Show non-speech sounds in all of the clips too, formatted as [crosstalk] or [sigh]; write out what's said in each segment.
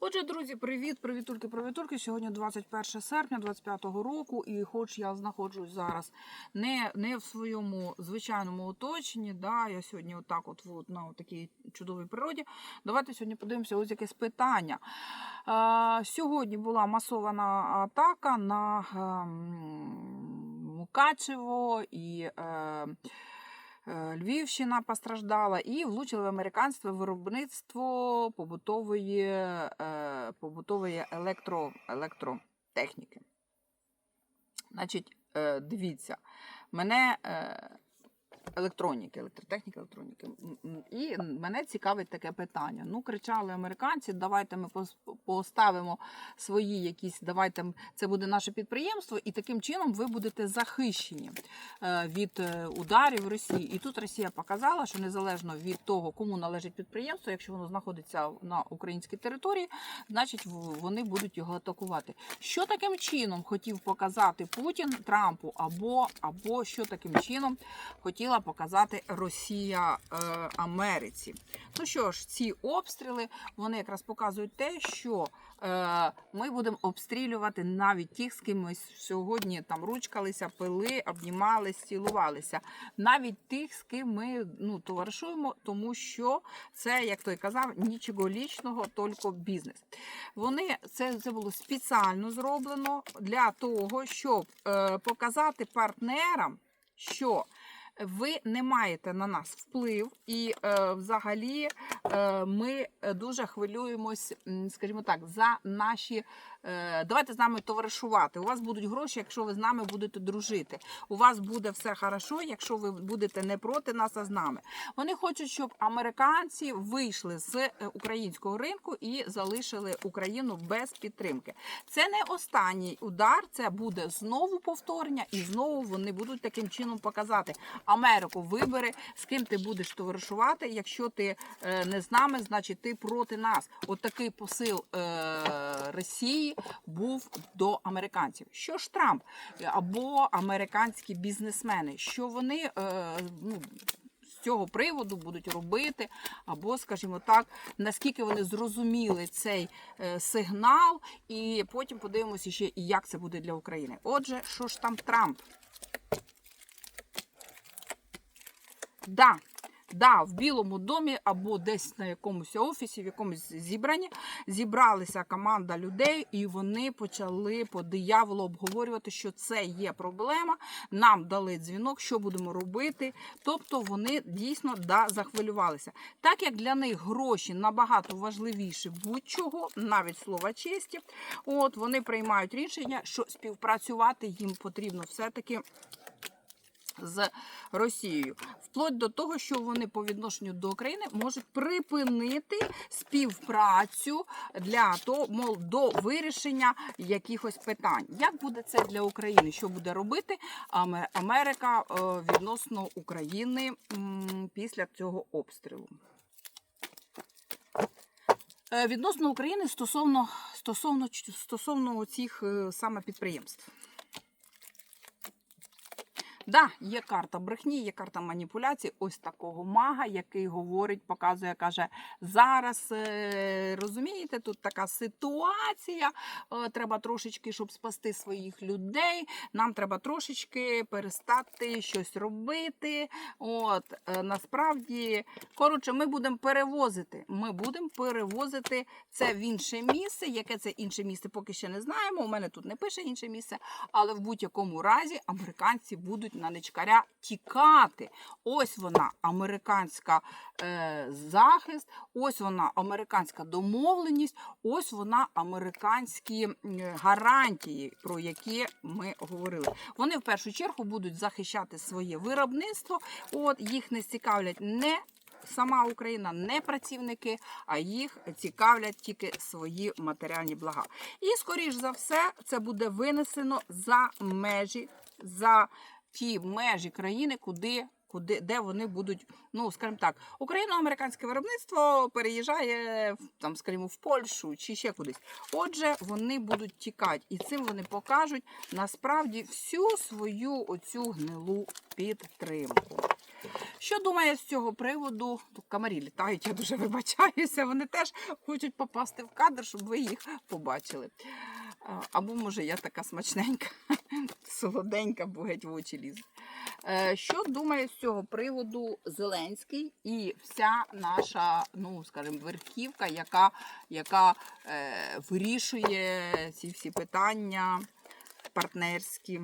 Отже, друзі, привіт, привітульки, привітульки. Сьогодні 21 серпня 25-го року, і хоч я знаходжусь зараз не, не в своєму звичайному оточенні, да, я сьогодні отак от, от на такій чудовій природі. Давайте сьогодні подивимося ось якесь питання. Е, сьогодні була масована атака на ем, Мукачево і. Е, е, Львівщина постраждала і влучили в американське виробництво побутової, е, побутової електро, електротехніки. Значить, е, дивіться, мене е, електроніки, електротехніки, електроніки. І мене цікавить таке питання. Ну, кричали американці, давайте ми поставимо свої якісь, давайте це буде наше підприємство, і таким чином ви будете захищені е, від е, ударів Росії. І тут Росія показала, що незалежно від того, кому належить підприємство, якщо воно знаходиться на українській території, значить вони будуть його атакувати. Що таким чином хотів показати Путін Трампу, або, або що таким чином хотіла показати Росія е, Америці? Ну що ж, ці обстріли вони якраз показують те, що е, ми будемо обстрілювати навіть тих, з ким ми сьогодні там ручкалися, пили, обнімались, цілувалися. Навіть тих, з ким ми ну, товаришуємо, тому що це, як той казав, нічого лічного, тільки бізнес. Вони це, це було спеціально зроблено для того, щоб е, показати партнерам, що ви не маєте на нас вплив, і е, взагалі е, ми дуже хвилюємось, скажімо так, за наші. Е, давайте з нами товаришувати. У вас будуть гроші, якщо ви з нами будете дружити. У вас буде все хорошо, якщо ви будете не проти нас, а з нами. Вони хочуть, щоб американці вийшли з е, українського ринку і залишили Україну без підтримки. Це не останній удар, це буде знову повторення, і знову вони будуть таким чином показати Америку. Вибери, з ким ти будеш товаришувати. Якщо ти е, не з нами, значить ти проти нас. От такий посил е, Росії був до американців. Що ж Трамп або американські бізнесмени, що вони е, ну, з цього приводу будуть робити, або, скажімо так, наскільки вони зрозуміли цей е, сигнал, і потім подивимося ще, як це буде для України. Отже, що ж там Трамп? Да, да, в Білому домі або десь на якомусь офісі, в якомусь зібранні зібралася команда людей, і вони почали по дияволу обговорювати, що це є проблема. Нам дали дзвінок, що будемо робити. Тобто вони дійсно да, захвилювалися. Так як для них гроші набагато важливіші будь-чого, навіть слова честі, от вони приймають рішення, що співпрацювати їм потрібно все-таки з Росією, вплоть до того, що вони по відношенню до України можуть припинити співпрацю для того, мол, до вирішення якихось питань. Як буде це для України? Що буде робити Америка е, відносно України після цього обстрілу? Е, Відносно України стосовно стосовно стосовно цих е, саме підприємств. Да, є карта брехні, є карта маніпуляцій. Ось такого мага, який говорить, показує, каже: зараз е, розумієте, тут така ситуація. е, Треба трошечки, щоб спасти своїх людей. Нам треба трошечки перестати щось робити. От е, насправді, коротше, ми будемо перевозити. Ми будемо перевозити це в інше місце. Яке це інше місце, поки ще не знаємо. У мене тут не пише інше місце, але в будь-якому разі американці будуть на нечкаря тікати. Ось вона, американська е, захист, ось вона американська домовленість, ось вона американські гарантії, про які ми говорили. Вони в першу чергу будуть захищати своє виробництво. От їх не цікавлять не сама Україна, не працівники, а їх цікавлять тільки свої матеріальні блага. І скоріш за все, це буде винесено за межі, за ті межі країни, куди. Куди де вони будуть, ну скажімо так, україно-американське виробництво переїжджає там, скажімо, в Польщу чи ще кудись. Отже, вони будуть тікати, і цим вони покажуть насправді всю свою оцю гнилу підтримку. Що думає з цього приводу? Тут комарі літають, я дуже вибачаюся. Вони теж хочуть попасти в кадр, щоб ви їх побачили. Або, може, я така смачненька, [laughs] солоденька, бо геть в очі лізуть. Е, Що думає з цього приводу Зеленський і вся наша, ну скажімо, верхівка, яка, яка е, вирішує ці всі питання партнерські?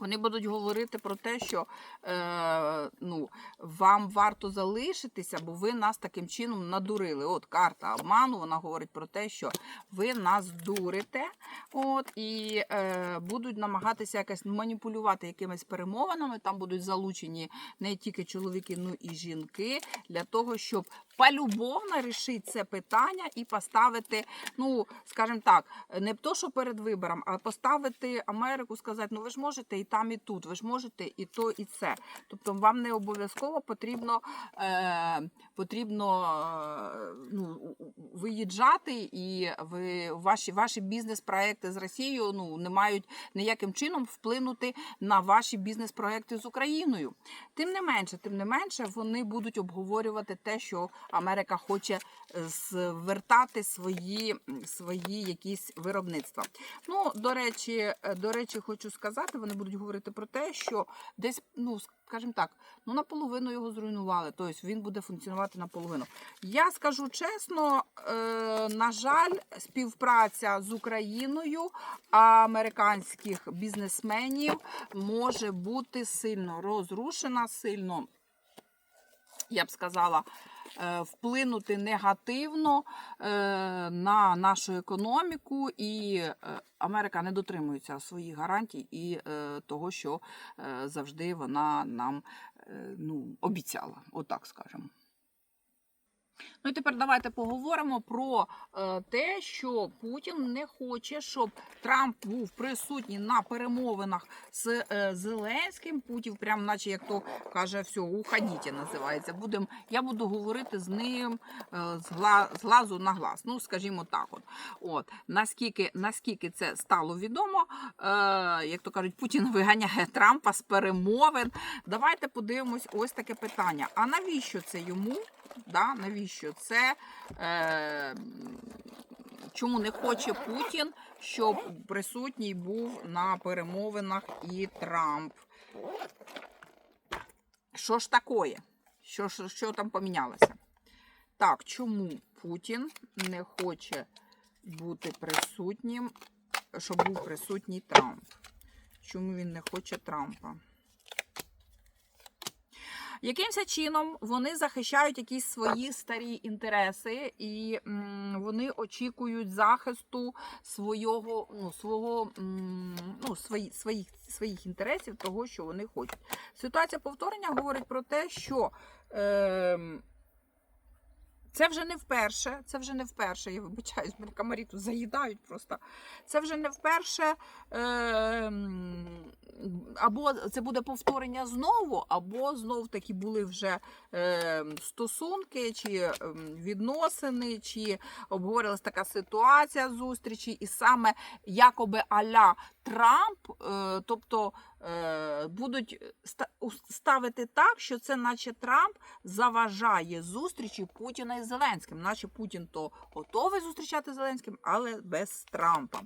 Вони будуть говорити про те, що е, ну, вам варто залишитися, бо ви нас таким чином надурили. От карта обману, вона говорить про те, що ви нас дурите, от, і е, будуть намагатися якось маніпулювати якимись перемовинами. Там будуть залучені не тільки чоловіки, ну і жінки, для того, щоб полюбовно рішити це питання і поставити, ну, скажімо так, не то, що перед вибором, а поставити Америку, сказати, ну ви ж можете і там, і тут, ви ж можете і то, і це. Тобто вам не обов'язково потрібно, е, потрібно е, ну, виїжджати, і ви, ваші, ваші бізнес-проекти з Росією ну, не мають ніяким чином вплинути на ваші бізнес-проекти з Україною. Тим не менше, тим не менше, вони будуть обговорювати те, що Америка хоче звертати свої, свої якісь виробництва. Ну, до речі, до речі, хочу сказати, вони будуть говорити про те, що десь, ну, скажімо так, ну наполовину його зруйнували, тобто він буде функціонувати наполовину. Я скажу чесно, е, на жаль, співпраця з Україною американських бізнесменів може бути сильно розрушена, сильно, я б сказала, е, вплинути негативно е, на нашу економіку, і е, Америка не дотримується своїх гарантій і того, що завжди вона нам ну, обіцяла, отак скажемо. Ну і тепер давайте поговоримо про е, те, що Путін не хоче, щоб Трамп був присутній на перемовинах з е, Зеленським. Путін, прям наче як то каже, все, уходіть, називається. Будем, я буду говорити з ним е, з, гла, з глазу на глаз. Ну, скажімо так, от. От наскільки, наскільки це стало відомо, е, як то кажуть, Путін виганяє Трампа з перемовин. Давайте подивимось ось таке питання. А навіщо це йому? Да, навіщо це? Е, чому не хоче Путін, щоб присутній був на перемовинах і Трамп? Що ж таке? Що, що, що там помінялося? Так, чому Путін не хоче бути присутнім, щоб був присутній Трамп? Чому він не хоче Трампа? Якимось чином вони захищають якісь свої старі інтереси, і м, вони очікують захисту свого, ну, свого, м, ну, свої, своїх, своїх інтересів, того, що вони хочуть. Ситуація повторення говорить про те, що е, це вже не вперше, це вже не вперше, я вибачаюсь, мене комарі заїдають просто. Це вже не вперше. Е, або це буде повторення знову, або знов таки були вже е, стосунки, чи е, відносини, чи обговорилась така ситуація зустрічі, і саме якоби аля Трамп, е, тобто будуть ставити так, що це, наче Трамп заважає зустрічі Путіна із Зеленським, наче Путін то готовий зустрічати Зеленським, але без Трампа.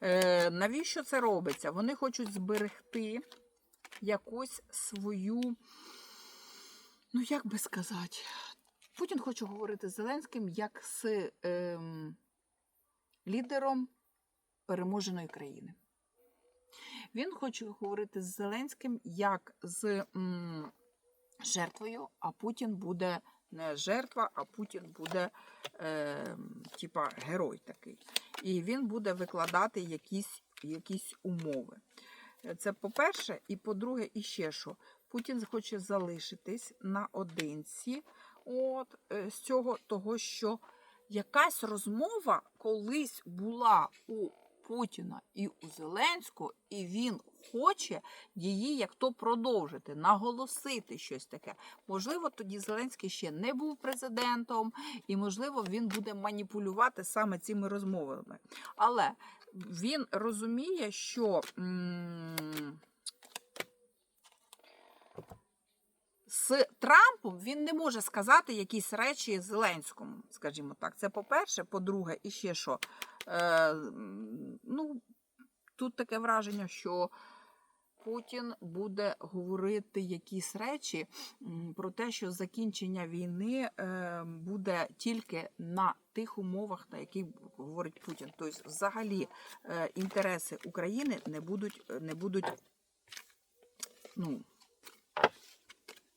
Е, навіщо це робиться? Вони хочуть зберегти якусь свою, ну як би сказати, Путін хоче говорити з Зеленським як з ем, лідером переможеної країни. Він хоче говорити з Зеленським як з м, жертвою, а Путін буде не жертва, а Путін буде е, типа герой такий. І він буде викладати якісь, якісь умови. Це по-перше, і по-друге, і ще що. Путін хоче залишитись наодинці от, е, з цього того, що якась розмова колись була у Путіна і у Зеленського, і він хоче її як то продовжити, наголосити щось таке. Можливо, тоді Зеленський ще не був президентом, і можливо він буде маніпулювати саме цими розмовами. Але він розуміє, що. м, з Трампом він не може сказати якісь речі Зеленському, скажімо так. Це по-перше, по-друге, і ще що. Е, ну, тут таке враження, що Путін буде говорити якісь речі про те, що закінчення війни е, буде тільки на тих умовах, на яких говорить Путін. Тобто, взагалі, е, інтереси України не будуть, не будуть, ну,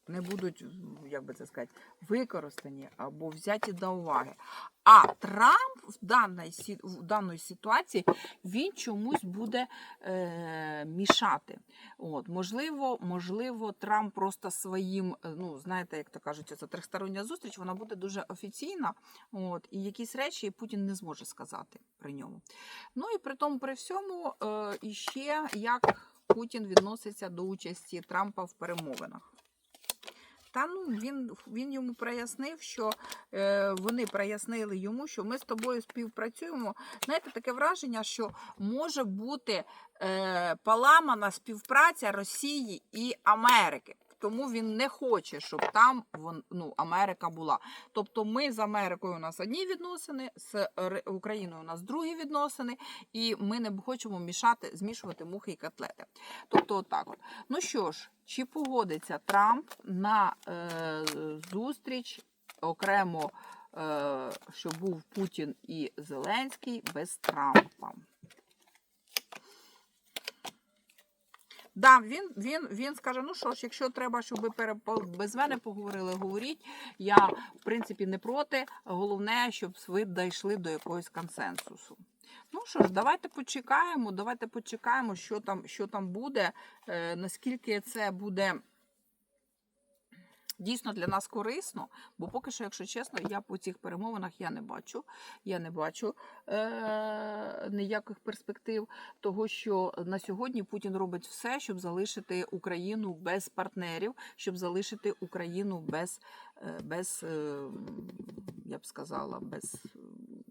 не будуть, як би це сказати, використані або взяті до уваги. А Трамп в даній, в даній ситуації він чомусь буде е, мішати. От, можливо, можливо, Трамп просто своїм, е, ну знаєте, як то кажуть, це трьохстороння зустріч, вона буде дуже офіційна. От, і якісь речі Путін не зможе сказати при ньому. Ну і при тому, при всьому, е, іще як Путін відноситься до участі Трампа в перемовинах. Та ну він, він йому прояснив, що е, вони прояснили йому, що ми з тобою співпрацюємо. Знаєте, таке враження, що може бути е, поламана співпраця Росії і Америки. Тому він не хоче, щоб там ну, Америка була. Тобто ми з Америкою у нас одні відносини, з Україною у нас другі відносини, і ми не хочемо мішати, змішувати мухи і котлети. Тобто, отак от. Ну що ж, чи погодиться Трамп на е, зустріч окремо, е, що був Путін і Зеленський без Трампа? Да, він, він, він скаже: ну що ж, якщо треба, щоб ви перепо... без мене поговорили, говоріть. Я, в принципі, не проти. Головне, щоб ви дійшли до якогось консенсусу. Ну що ж, давайте почекаємо, давайте почекаємо, що там, що там буде, е, наскільки це буде дійсно для нас корисно. Бо поки що, якщо чесно, я по цих перемовинах я не бачу. Я не бачу е- ніяких перспектив того, що на сьогодні Путін робить все, щоб залишити Україну без партнерів, щоб залишити Україну без, без е, я б сказала, без е,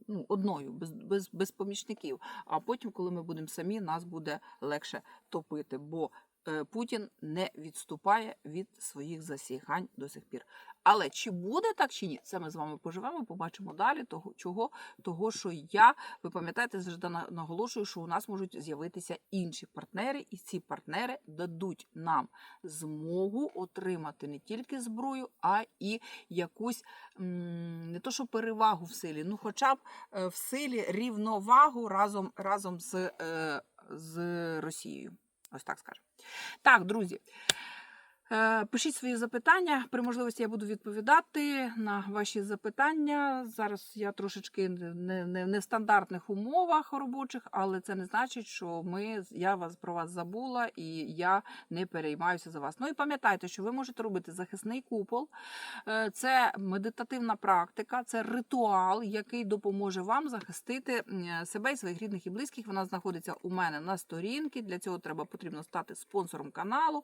ну, одною, без, без, без помічників. А потім, коли ми будемо самі, нас буде легше топити. Бо е, Путін не відступає від своїх засігань до сих пір. Але чи буде так чи ні, це ми з вами поживемо, побачимо далі. Того чого, того, що я, ви пам'ятаєте, завжди наголошую, що у нас можуть з'явитися інші партнери, і ці партнери дадуть нам змогу отримати не тільки зброю, а і якусь не то, що перевагу в силі, ну хоча б е, в силі рівновагу разом, разом з, е, з Росією. Ось так скажемо. Так, друзі. Е, Пишіть свої запитання. При можливості я буду відповідати на ваші запитання. Зараз я трошечки не, не, не в стандартних умовах робочих, але це не значить, що ми, я вас про вас забула і я не переймаюся за вас. Ну і пам'ятайте, що ви можете робити захисний купол. Е, Це медитативна практика, це ритуал, який допоможе вам захистити себе і своїх рідних і близьких. Вона знаходиться у мене на сторінці. Для цього треба потрібно стати спонсором каналу.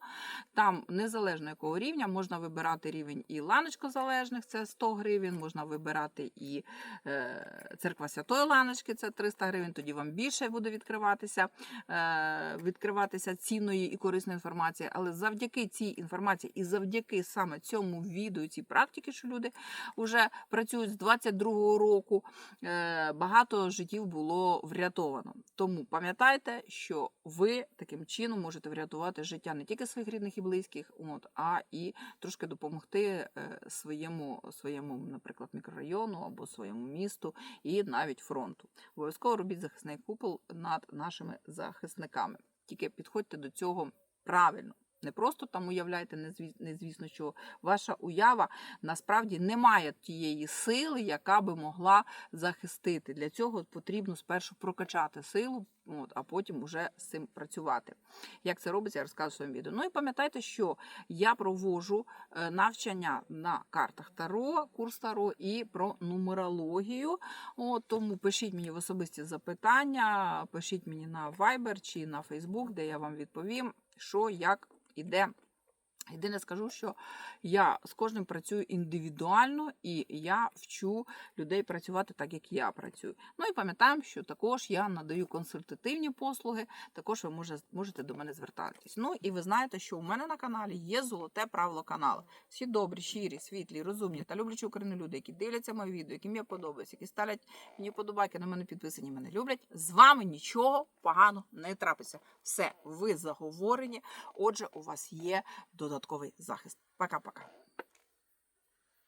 Там незалежно якого рівня можна вибирати рівень і ланочко залежних, це 100 гривень. Можна вибирати і е, церква Святої Ланочки, це 300 гривень. Тоді вам більше буде відкриватися, е, відкриватися цінної і корисної інформації. Але завдяки цій інформації і завдяки саме цьому відео, цій практики, що люди вже працюють з 22-го року, е, багато життів було врятовано. Тому пам'ятайте, що ви таким чином можете врятувати життя не тільки своїх рідних і близьких, от, а і трошки допомогти е, своєму, своєму, наприклад, мікрорайону або своєму місту і навіть фронту. Обов'язково робіть захисний купол над нашими захисниками. Тільки підходьте до цього правильно. Не просто там уявляйте, незві- незвісно, що ваша уява насправді не має тієї сили, яка би могла захистити. Для цього потрібно спершу прокачати силу, от, а потім уже з цим працювати. Як це робиться, я розказую в своєму відео. Ну і пам'ятайте, що я проводжу е, навчання на картах Таро, курс Таро і про нумерологію. От, тому пишіть мені в особисті запитання, пишіть мені на Viber чи на Facebook, де я вам відповім, що, як і де Єдине скажу, що я з кожним працюю індивідуально і я вчу людей працювати так, як я працюю. Ну і пам'ятаємо, що також я надаю консультативні послуги, також ви може- можете до мене звертатись. Ну і ви знаєте, що у мене на каналі є золоте правило каналу. Всі добрі, щирі, світлі, розумні та люблячі Україну люди, які дивляться мої відео, яким я подобаюся, які ставлять мені подобайки, на мене підписані, мене люблять. З вами нічого поганого не трапиться. Все, ви заговорені. Отже, у вас є додатковий захист. Пока-пока.